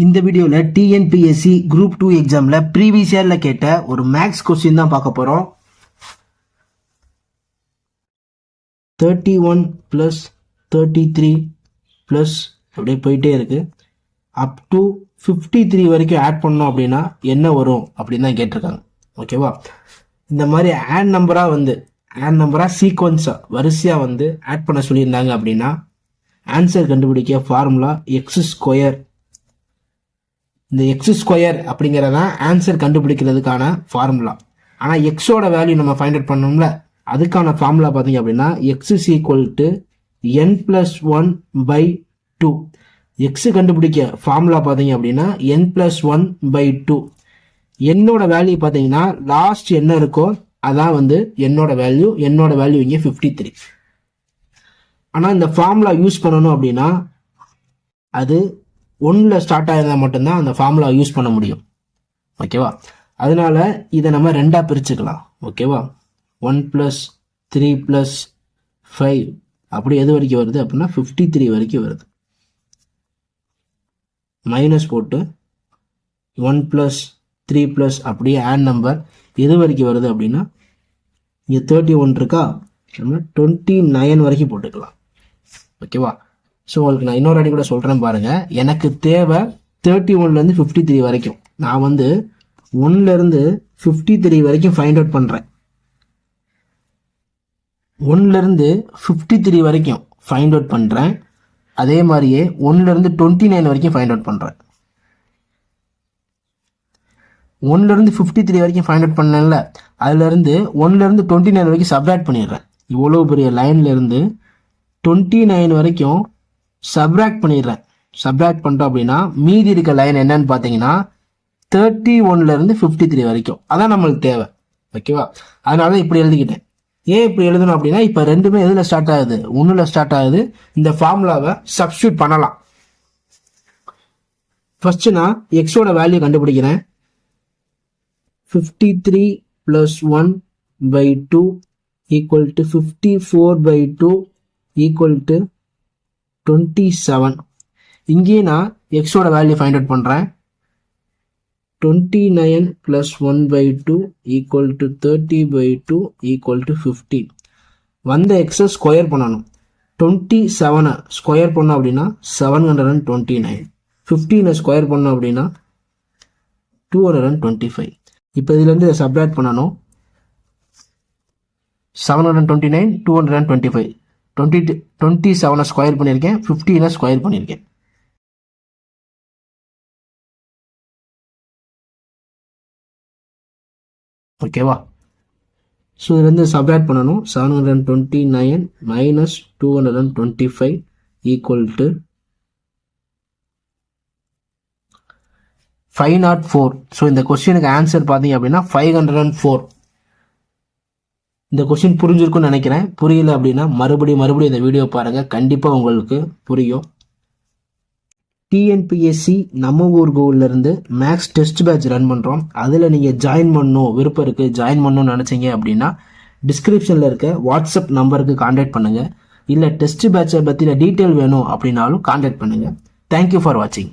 இந்த வீடியோவில் TNPSC group two எக்ஸாமில் ப்ரீவியஸ் இயரில் கேட்ட ஒரு மேக்ஸ் கொஸ்டின் தான் பார்க்க போகிறோம் thirty one plus thirty three plus அப்படியே போயிட்டே இருக்குது அப் டு ஃபிஃப்டி த்ரீ வரைக்கும் ஆட் பண்ணோம் அப்படின்னா என்ன வரும் அப்படின்னு தான் கேட்டிருக்காங்க. ஓகேவா இந்த மாதிரி ஆட் நம்பராக வந்து ஆட் நம்பராக சீக்வன்ஸாக வரிசையாக வந்து ஆட் பண்ண சொல்லியிருந்தாங்க அப்படின்னா ஆன்சர் கண்டுபிடிக்க ஃபார்முலா எக்ஸ் ஸ்கொயர் இந்த எக்ஸ் ஸ்கொயர் அப்படிங்கிறதான் ஆன்சர் கண்டுபிடிக்கிறதுக்கான ஃபார்முலா ஆனால் எக்ஸோட வேல்யூ நம்ம ஃபைண்ட் அவுட் பண்ணோம்ல அதுக்கான ஃபார்முலா பார்த்தீங்க அப்படின்னா X is equal to N plus one by two X கண்டுபிடிக்க ஃபார்முலா பார்த்தீங்க அப்படின்னா N plus one by two என்னோட வேல்யூ பார்த்தீங்கன்னா லாஸ்ட் என்ன இருக்கோ அதான் வந்து என்னோட வேல்யூ என்னோட வேல்யூ இங்கே ஃபிஃப்டி த்ரீ ஆனால் இந்த ஃபார்முலா யூஸ் பண்ணணும் அப்படின்னா அது ஒன்றில் ஸ்டார்ட் ஆயிருந்தால் மட்டும்தான் அந்த ஃபார்முலா யூஸ் பண்ண முடியும். ஓகேவா அதனால இதை நம்ம ரெண்டாக பிரிச்சுக்கலாம். ஓகேவா one plus three plus five அப்படி எது வரைக்கும் வருது அப்படின்னா ஃபிஃப்டி த்ரீ வரைக்கும் வருது. மைனஸ் போட்டு ஒன் ப்ளஸ் த்ரீ ப்ளஸ் அப்படியே ஆட் நம்பர் எது வரைக்கும் வருது அப்படின்னா இங்கே தேர்ட்டி ஒன் இருக்கா? நம்ம டுவெண்ட்டி நைன் வரைக்கும் போட்டுக்கலாம். ஓகேவா ஸோ உங்களுக்கு நான் இன்னொரு அடி கூட சொல்கிறேன் பாருங்கள் எனக்கு தேவை தேர்ட்டி ஒன்லேருந்து ஃபிஃப்டி த்ரீ வரைக்கும். நான் வந்து ஒன்லேருந்து ஃபிஃப்டி த்ரீ வரைக்கும் ஃபைண்ட் அவுட் பண்ணுறேன் ஒன்லேருந்து ஃபிஃப்டி த்ரீ வரைக்கும் ஃபைண்ட் அவுட் பண்ணுறேன் அதே மாதிரியே ஒன்லேருந்து டுவெண்ட்டி நைன் வரைக்கும் ஃபைண்ட் அவுட் பண்ணுறேன் ஒன்லேருந்து ஃபிஃப்டி த்ரீ வரைக்கும் ஃபைண்ட் அவுட் பண்ணல அதுலேருந்து ஒன்லேருந்து டுவெண்ட்டி நைன் வரைக்கும் சப்ராக்ட் பண்ணிடுறேன். இவ்வளோ பெரிய லைன்லேருந்து டுவெண்ட்டி நைன் வரைக்கும் சப்ராக்ட் பண்ணிடுறேன். சப்ராக்ட் பண்ணிட்டோம் அப்படின்னா மீதி இருக்க லைன் என்னன்னு பார்த்தீங்கன்னா தேர்ட்டி ஒன்லேருந்து ஃபிஃப்டி த்ரீ வரைக்கும். அதான் நம்மளுக்கு தேவை. ஓகேவா அதனால தான் இப்படி எழுதிக்கிட்டேன். ஏன் இப்படி எழுதணும் அப்படின்னா இப்போ ரெண்டுமே எதில் ஸ்டார்ட் ஆகுது? ஒன்றில் ஸ்டார்ட் ஆகுது. இந்த ஃபார்முலாவை சப்ஸ்டியூட் பண்ணலாம். ஃபர்ஸ்ட் நான் எக்ஸோட வேல்யூ கண்டுபிடிக்கிறேன். Fifty three plus one by two equal to fifty four by two equal to twenty seven இங்கேயே நான் எக்ஸோட வேல்யூ ஃபைண்ட் அவுட் பண்ணுறேன் twenty nine plus one by two equal to thirty by two equal to fifteen வந்த எக்ஸை square பண்ணணும். Twenty செவனை square பண்ணோம் அப்படின்னா seven hundred and twenty nine ஃபிஃப்டீனை square பண்ணோம் அப்படின்னா two hundred and twenty five இப்போ இதுலேருந்து இதை சப்ராக்ட் பண்ணணும். Seven hundred twenty nine two hundred and twenty five twenty twenty செவனை square பண்ணியிருக்கேன் ஃபிஃப்டீனை ஸ்கொயர் பண்ணியிருக்கேன். ஓகேவா ஸோ இதுலேருந்து சப்ராக்ட் பண்ணணும் seven hundred and twenty nine minus two hundred and twenty five equal to five nought four so இந்த கொஸ்டினுக்கு answer பார்த்தீங்க அப்படின்னா ஃபைவ் ஹண்ட்ரட் அண்ட் ஃபோர் இந்த கொஷின் புரிஞ்சிருக்கும்னு நினைக்கிறேன். புரியல அப்படின்னா மறுபடியும் மறுபடியும் இந்த வீடியோ பாருங்கள் கண்டிப்பாக உங்களுக்கு புரியும். டிஎன்பிஎஸ்சி நம்ம ஊர் இருந்து மேக்ஸ் டெஸ்ட் பேட்ச் ரன் பண்ணுறோம் அதில் நீங்கள் ஜாயின் பண்ணணும். விருப்பம் இருக்குது ஜாயின் பண்ணணும்னு நினச்சிங்க அப்படின்னா டிஸ்கிரிப்ஷனில் இருக்க வாட்ஸ்அப் நம்பருக்கு காண்டாக்ட் பண்ணுங்கள் இல்லை டெஸ்ட் பேட்சை பற்றின டீட்டெயில் வேணும் அப்படின்னாலும் காண்டாக்ட் பண்ணுங்கள் தேங்க்யூ ஃபார் வாட்சிங்